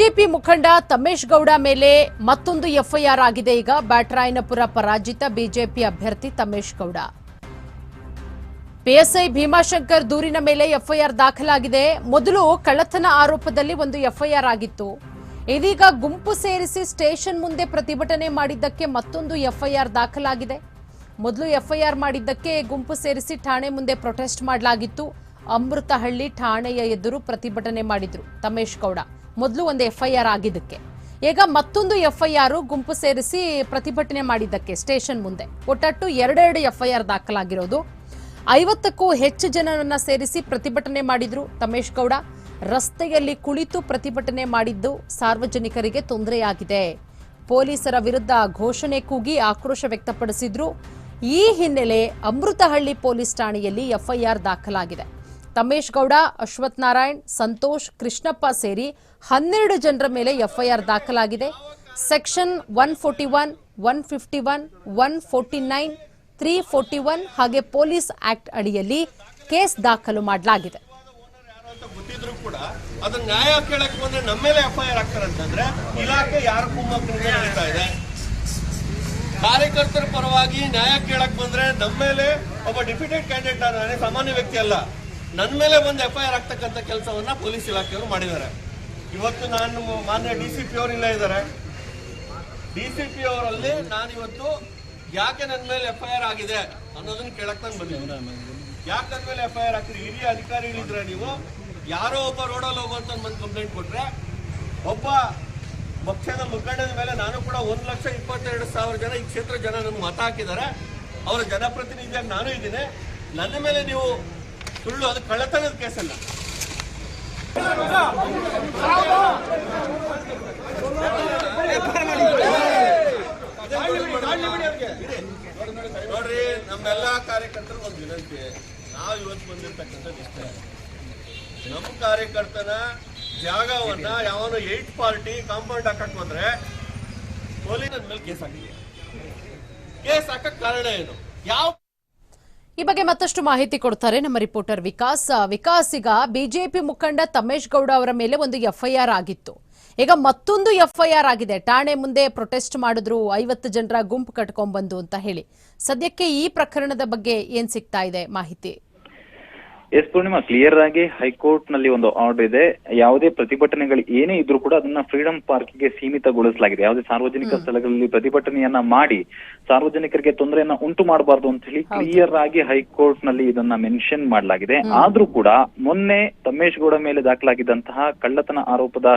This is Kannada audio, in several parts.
ಬಿಜೆಪಿ ಮುಖಂಡ ತಮೇಶ್ ಗೌಡ ಮೇಲೆ ಮತ್ತೊಂದು ಎಫ್ಐಆರ್ ಆಗಿದೆ. ಈಗ ಬ್ಯಾಟರಾಯನಪುರ ಪರಾಜಿತ ಬಿಜೆಪಿ ಅಭ್ಯರ್ಥಿ ತಮೇಶ್ ಗೌಡ. ಪಿಎಸ್ಐ ಭೀಮಾಶಂಕರ್ ದೂರಿನ ಮೇಲೆ ಎಫ್ಐಆರ್ ದಾಖಲಾಗಿದೆ. ಮೊದಲು ಕಳ್ಳತನ ಆರೋಪದಲ್ಲಿ ಒಂದು ಎಫ್ಐಆರ್ ಆಗಿತ್ತು. ಇದೀಗ ಗುಂಪು ಸೇರಿಸಿ ಸ್ಟೇಷನ್ ಮುಂದೆ ಪ್ರತಿಭಟನೆ ಮಾಡಿದ್ದಕ್ಕೆ ಮತ್ತೊಂದು ಎಫ್ಐಆರ್ ದಾಖಲಾಗಿದೆ. ಮೊದಲು ಎಫ್ಐಆರ್ ಮಾಡಿದ್ದಕ್ಕೆ ಗುಂಪು ಸೇರಿಸಿ ಠಾಣೆ ಮುಂದೆ ಪ್ರೊಟೆಸ್ಟ್ ಮಾಡಲಾಗಿತ್ತು. ಅಮೃತಹಳ್ಳಿ ಠಾಣೆಯ ಎದುರು ಪ್ರತಿಭಟನೆ ಮಾಡಿದ್ರು ತಮೇಶ್ ಗೌಡ. ಮೊದಲು ಒಂದು ಎಫ್ಐಆರ್ ಆಗಿದ್ದಕ್ಕೆ. ಈಗ ಮತ್ತೊಂದು ಎಫ್ಐಆರ್ ಗುಂಪು ಸೇರಿಸಿ ಪ್ರತಿಭಟನೆ ಮಾಡಿದ್ದಕ್ಕೆ ಸ್ಟೇಷನ್ ಮುಂದೆ. ಒಟ್ಟಟ್ಟು ಎರಡೆರಡು ಎಫ್ಐಆರ್ ದಾಖಲಾಗಿರೋದು. ಐವತ್ತಕ್ಕೂ ಹೆಚ್ಚು ಜನರನ್ನ ಸೇರಿಸಿ ಪ್ರತಿಭಟನೆ ಮಾಡಿದ್ರು ತಮೇಶ್ ಗೌಡ. ರಸ್ತೆಯಲ್ಲಿ ಕುಳಿತು ಪ್ರತಿಭಟನೆ ಮಾಡಿದ್ದು ಸಾರ್ವಜನಿಕರಿಗೆ ತೊಂದರೆಯಾಗಿದೆ. ಪೊಲೀಸರ ವಿರುದ್ಧ ಘೋಷಣೆ ಕೂಗಿ ಆಕ್ರೋಶ ವ್ಯಕ್ತಪಡಿಸಿದ್ರು. ಈ ಹಿನ್ನೆಲೆ ಅಮೃತಹಳ್ಳಿ ಪೊಲೀಸ್ ಠಾಣೆಯಲ್ಲಿ ಎಫ್ಐಆರ್ ದಾಖಲಾಗಿದೆ. ತಮೇಶ್ ಗೌಡ, ಅಶ್ವಥ್ ನಾರಾಯಣ್, ಸಂತೋಷ್ ಕೃಷ್ಣಪ್ಪ ಸೇರಿ ಹನ್ನೆರಡು ಜನರ ಮೇಲೆ ಎಫ್ಐಆರ್ ದಾಖಲಾಗಿದೆ. Section one forty one one fifty one one forty nine, three forty one ಹಾಗೆ ಪೊಲೀಸ್ ಆಕ್ಟ್ ಅಡಿಯಲ್ಲಿ ಕೇಸ್ ದಾಖಲು ಮಾಡಲಾಗಿದೆ. ಕೂಡ ನ್ಯಾಯ ಬಂದ್ರೆ ನಮ್ಮ ಮೇಲೆ ಎಫ್ ಐ ಆರ್ ಆಗ್ತಾರಂತಂದ್ರೆ ಇಲಾಖೆ ಯಾರ ಕುಮ್ಮಕ್ಕಿನಿಂದ ನಡೀತಾ ಇದೆ? ಕಾರ್ಯಕರ್ತರ ಪರವಾಗಿ ನ್ಯಾಯ ಕೇಳಕ್ ಬಂದ್ರೆ ನಮ್ಮ ಮೇಲೆ ಒಬ್ಬ ಡಿಪ್ಯೂಟೆಡ್ ಕ್ಯಾಂಡಿಡೇಟ್ ಆದ್ರೆ ಸಾಮಾನ್ಯ ವ್ಯಕ್ತಿ ಅಲ್ಲ. ನನ್ನ ಮೇಲೆ ಒಂದು ಎಫ್ ಐ ಆರ್ ಆಗ್ತಕ್ಕಂಥ ಕೆಲಸವನ್ನ ಪೊಲೀಸ್ ಇಲಾಖೆಯವರು ಮಾಡಿದ್ದಾರೆ. ಇವತ್ತು ನಾನು ಮಾನ್ಯ ಡಿ ಸಿ ಪಿ ಅವರು ಇಲ್ಲ ಇದ್ದಾರೆ. ಡಿ ಸಿ ಪಿ ಅವರಲ್ಲಿ ನಾನು ಇವತ್ತು ಯಾಕೆ ನನ್ನ ಮೇಲೆ ಎಫ್ ಐ ಆರ್ ಆಗಿದೆ ಅನ್ನೋದನ್ನ ಕೇಳಕ್ ನಾನು ಬಂದಿದ್ದೀನಿ. ಯಾಕೆ ನನ್ನ ಮೇಲೆ ಎಫ್ ಐ ಆರ್ ಹಾಕಿದ್ರಿ? ಹಿರಿಯ ಅಧಿಕಾರಿಗಳಿದ್ರೆ ನೀವು. ಯಾರೋ ಒಬ್ಬ ರೋಡಲ್ಲಿ ಹೋಗುವಂತ ಬಂದು ಕಂಪ್ಲೇಂಟ್ ಕೊಟ್ಟರೆ ಒಬ್ಬ ಪಕ್ಷದ ಮುಖಂಡದ ಮೇಲೆ ನಾನು ಕೂಡ ಒಂದು ಲಕ್ಷ ಇಪ್ಪತ್ತೆರಡು ಸಾವಿರ ಜನ, ಈ ಕ್ಷೇತ್ರ ಜನ ನಮ್ಗೆ ಮತ ಹಾಕಿದ್ದಾರೆ. ಅವರ ಜನಪ್ರತಿನಿಧಿಯಾಗಿ ನಾನು ಇದ್ದೀನಿ. ನನ್ನ ಮೇಲೆ ನೀವು ಸುಳ್ಳು, ಅದು ಕಳ್ಳತನದ ಕೇಸಲ್ಲ. ನೋಡ್ರಿ, ನಮ್ಮೆಲ್ಲ ಕಾರ್ಯಕರ್ತರು ಒಂದು ವಿನಂತಿ. ನಾವು ಇವತ್ತು ಬಂದಿರ್ತಕ್ಕಂಥದ್ದು ನಮ್ಮ ಕಾರ್ಯಕರ್ತನ ಜಾಗವನ್ನ ಯಾವನು ಏಟ್ ಪಾರ್ಟಿ ಕಾಂಪೌಂಡ್ ಹಾಕಕ್ ಬಂದ್ರೆ ಪೊಲೀಸ್ ಮೇಲೆ ಕೇಸ್ ಹಾಕಿದೆ. ಕೇಸ್ ಹಾಕಕ್ ಕಾರಣ ಏನು? ಯಾವ ಈ ಬಗ್ಗೆ ಮತ್ತಷ್ಟು ಮಾಹಿತಿ ಕೊಡ್ತಾರೆ ನಮ್ಮ ರಿಪೋರ್ಟರ್ ವಿಕಾಸ್. ವಿಕಾಸ್, ಈಗ ಬಿಜೆಪಿ ಮುಖಂಡ ತಮೇಶ್ ಗೌಡ ಅವರ ಮೇಲೆ ಒಂದು ಎಫ್ಐಆರ್ ಆಗಿತ್ತು. ಈಗ ಮತ್ತೊಂದು ಎಫ್ಐಆರ್ ಆಗಿದೆ. ಠಾಣೆ ಮುಂದೆ ಪ್ರೊಟೆಸ್ಟ್ ಮಾಡಿದ್ರು, ಐವತ್ತು ಜನರ ಗುಂಪು ಕಟ್ಕೊಂಡ್ಬಂದು ಅಂತ ಹೇಳಿ. ಸದ್ಯಕ್ಕೆ ಈ ಪ್ರಕರಣದ ಬಗ್ಗೆ ಏನ್ ಸಿಗ್ತಾ ಇದೆ ಮಾಹಿತಿ? ಎಸ್ ಪೂರ್ಣಿಮಾ ಕ್ಲಿಯರ್ ಆಗಿ ಹೈಕೋರ್ಟ್ನಲ್ಲಿ ಒಂದು ಆರ್ಡರ್ ಇದೆ. ಯಾವುದೇ ಪ್ರತಿಭಟನೆಗಳು ಏನೇ ಇದ್ರೂ ಕೂಡ ಅದನ್ನ ಫ್ರೀಡಂ ಪಾರ್ಕ್ಗೆ ಸೀಮಿತಗೊಳಿಸಲಾಗಿದೆ. ಯಾವುದೇ ಸಾರ್ವಜನಿಕ ಸ್ಥಳಗಳಲ್ಲಿ ಪ್ರತಿಭಟನೆಯನ್ನ ಮಾಡಿ ಸಾರ್ವಜನಿಕರಿಗೆ ತೊಂದರೆಯನ್ನ ಉಂಟು ಮಾಡಬಾರ್ದು ಅಂತ ಹೇಳಿ ಕ್ಲಿಯರ್ ಆಗಿ ಹೈಕೋರ್ಟ್ನಲ್ಲಿ ಇದನ್ನ ಮೆನ್ಷನ್ ಮಾಡಲಾಗಿದೆ. ಆದ್ರೂ ಕೂಡ ಮೊನ್ನೆ ತಮ್ಮೇಶ್ ಗೌಡ ಮೇಲೆ ದಾಖಲಾಗಿದ್ದಂತಹ ಕಳ್ಳತನ ಆರೋಪದ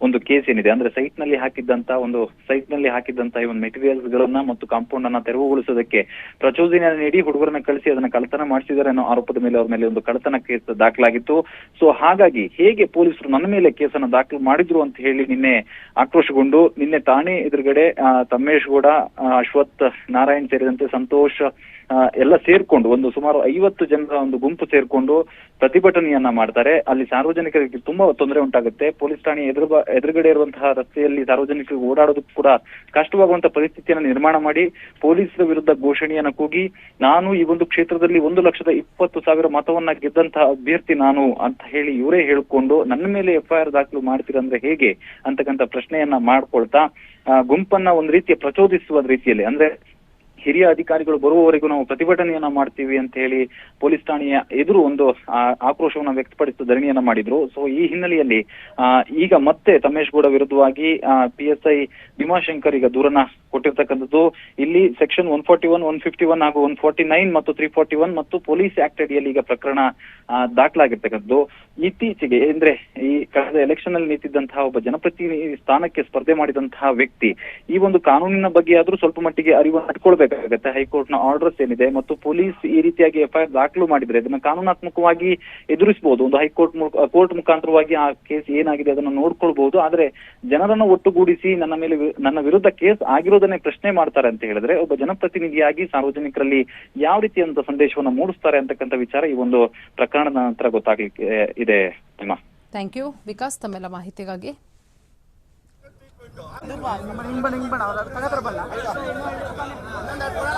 ಒಂದು ಕೇಸ್ ಏನಿದೆ ಅಂದ್ರೆ ಸೈಟ್ನಲ್ಲಿ ಹಾಕಿದ್ದಂತ ಒಂದು ಸೈಟ್ನಲ್ಲಿ ಹಾಕಿದ್ದಂತ ಈ ಒಂದು ಮೆಟೀರಿಯಲ್ಸ್ ಗಳನ್ನ ಮತ್ತು ಕಾಂಪೌಂಡ್ ಅನ್ನ ತೆರವುಗೊಳಿಸೋದಕ್ಕೆ ಪ್ರಚೋದನೆ ನೀಡಿ ಹುಡುಗರನ್ನ ಕಳಿಸಿ ಅದನ್ನ ಕಳ್ಳತನ ಮಾಡಿಸಿದ್ದಾರೆ ಅನ್ನೋ ಆರೋಪದ ಮೇಲೆ ಅವ್ರ ಮೇಲೆ ಒಂದು ಕಳ್ಳತನ ಕೇಸ್ ದಾಖಲಾಗಿತ್ತು. ಸೊ ಹಾಗಾಗಿ ಹೇಗೆ ಪೊಲೀಸರು ನನ್ನ ಮೇಲೆ ಕೇಸನ್ನ ದಾಖಲು ಮಾಡಿದ್ರು ಅಂತ ಹೇಳಿ ನಿನ್ನೆ ಆಕ್ರೋಶಗೊಂಡು ನಿನ್ನೆ ತಾಣೆ ಎದುರುಗಡೆ ತಮ್ಮೇಶ್ ಗೌಡ ಆ, ಅಶ್ವಥ್ ನಾರಾಯಣ್ ಸೇರಿದಂತೆ ಸಂತೋಷ್ ಎಲ್ಲ ಸೇರ್ಕೊಂಡು ಒಂದು ಸುಮಾರು ಐವತ್ತು ಜನರ ಒಂದು ಗುಂಪು ಸೇರ್ಕೊಂಡು ಪ್ರತಿಭಟನೆಯನ್ನ ಮಾಡ್ತಾರೆ. ಅಲ್ಲಿ ಸಾರ್ವಜನಿಕರಿಗೆ ತುಂಬಾ ತೊಂದರೆ ಉಂಟಾಗುತ್ತೆ. ಪೊಲೀಸ್ ಠಾಣೆ ಎದುರು ಎದುರುಗಡೆ ಇರುವಂತಹ ರಸ್ತೆಯಲ್ಲಿ ಸಾರ್ವಜನಿಕರಿಗೆ ಓಡಾಡೋದಕ್ಕೂ ಕೂಡ ಕಷ್ಟವಾಗುವಂತ ಪರಿಸ್ಥಿತಿಯನ್ನು ನಿರ್ಮಾಣ ಮಾಡಿ ಪೊಲೀಸರ ವಿರುದ್ಧ ಘೋಷಣೆಯನ್ನ ಕೂಗಿ, ನಾನು ಈ ಒಂದು ಕ್ಷೇತ್ರದಲ್ಲಿ ಒಂದು ಲಕ್ಷದ ಇಪ್ಪತ್ತು ಸಾವಿರ ಮತವನ್ನ ಗೆದ್ದಂತಹ ಅಭ್ಯರ್ಥಿ ನಾನು ಅಂತ ಹೇಳಿ ಇವರೇ ಹೇಳಿಕೊಂಡು, ನನ್ನ ಮೇಲೆ ಎಫ್ಐಆರ್ ದಾಖಲು ಮಾಡ್ತೀರಂದ್ರೆ ಹೇಗೆ ಅಂತಕ್ಕಂಥ ಪ್ರಶ್ನೆಯನ್ನ ಮಾಡ್ಕೊಳ್ತಾ ಗುಂಪನ್ನ ಒಂದು ರೀತಿಯ ಪ್ರಚೋದಿಸುವ ರೀತಿಯಲ್ಲಿ, ಅಂದ್ರೆ ಹಿರಿಯ ಅಧಿಕಾರಿಗಳು ಬರುವವರೆಗೂ ನಾವು ಪ್ರತಿಭಟನೆಯನ್ನ ಮಾಡ್ತೀವಿ ಅಂತ ಹೇಳಿ ಪೊಲೀಸ್ ಠಾಣೆಯ ಎದುರು ಒಂದು ಆಕ್ರೋಶವನ್ನ ವ್ಯಕ್ತಪಡಿಸಿದ ಧರಣಿಯನ್ನ ಮಾಡಿದ್ರು. ಸೊ ಈ ಹಿನ್ನೆಲೆಯಲ್ಲಿ ಈಗ ಮತ್ತೆ ತಮೇಶ್ ಗೌಡ ವಿರುದ್ಧವಾಗಿ ಪಿ ಎಸ್ ಐ ಭೀಮಾಶಂಕರ್ ಈಗ ದೂರನ್ನ ಕೊಟ್ಟಿರ್ತಕ್ಕಂಥದ್ದು. ಇಲ್ಲಿ section one forty one one fifty one ಹಾಗೂ ಒನ್ ಫಾರ್ಟಿ ನೈನ್ ಮತ್ತು ತ್ರೀ ಫಾರ್ಟಿ ಒನ್ ಮತ್ತು ಪೊಲೀಸ್ ಆಕ್ಟ್ ಅಡಿಯಲ್ಲಿ ಈಗ ಪ್ರಕರಣ ದಾಖಲಾಗಿರ್ತಕ್ಕಂಥದ್ದು. ಇತ್ತೀಚೆಗೆ, ಅಂದ್ರೆ ಈ ಕಳೆದ ಎಲೆಕ್ಷನ್ ಅಲ್ಲಿ ನಿಂತಿದ್ದಂತಹ ಒಬ್ಬ ಜನಪ್ರತಿನಿಧಿ ಸ್ಥಾನಕ್ಕೆ ಸ್ಪರ್ಧೆ ಮಾಡಿದಂತಹ ವ್ಯಕ್ತಿ, ಈ ಒಂದು ಕಾನೂನಿನ ಬಗ್ಗೆ ಆದ್ರೂ ಸ್ವಲ್ಪ ಮಟ್ಟಿಗೆ ಅರಿವು ಹಟ್ಕೊಳ್ಬೇಕಾಗತ್ತೆ ಹೈಕೋರ್ಟ್ನ ಆರ್ಡರ್ಸ್ ಏನಿದೆ ಮತ್ತು ಪೊಲೀಸ್ ಈ ರೀತಿಯಾಗಿ ಎಫ್ಐಆರ್ ದಾಖಲು ಮಾಡಿದ್ರೆ ಅದನ್ನ ಕಾನೂನಾತ್ಮಕವಾಗಿ ಎದುರಿಸಬಹುದು ಒಂದು ಹೈಕೋರ್ಟ್ ಕೋರ್ಟ್ ಮುಖಾಂತರವಾಗಿ ಆ ಕೇಸ್ ಏನಾಗಿದೆ ಅದನ್ನ ನೋಡ್ಕೊಳ್ಬಹುದು ಆದ್ರೆ ಜನರನ್ನು ಒಟ್ಟುಗೂಡಿಸಿ ನನ್ನ ಮೇಲೆ ನನ್ನ ವಿರುದ್ಧ ಕೇಸ್ ಆಗಿರೋದನ್ನೇ ಪ್ರಶ್ನೆ ಮಾಡ್ತಾರೆ ಅಂತ ಹೇಳಿದ್ರೆ ಒಬ್ಬ ಜನಪ್ರತಿನಿಧಿಯಾಗಿ ಸಾರ್ವಜನಿಕರಲ್ಲಿ ಯಾವ ರೀತಿಯಂತ ಸಂದೇಶವನ್ನ ಮೂಡಿಸ್ತಾರೆ ಅಂತಕ್ಕಂಥ ವಿಚಾರ ಈ ಒಂದು ಪ್ರಕರಣದ ನಂತರ ಗೊತ್ತಾಗ್ಲಿಕ್ಕೆ ಇದೆ ಥ್ಯಾಂಕ್ ಯು ವಿಕಾಸ್, ತಮ್ಮೆಲ್ಲ ಮಾಹಿತಿಗಾಗಿ ಕನ್ನಡ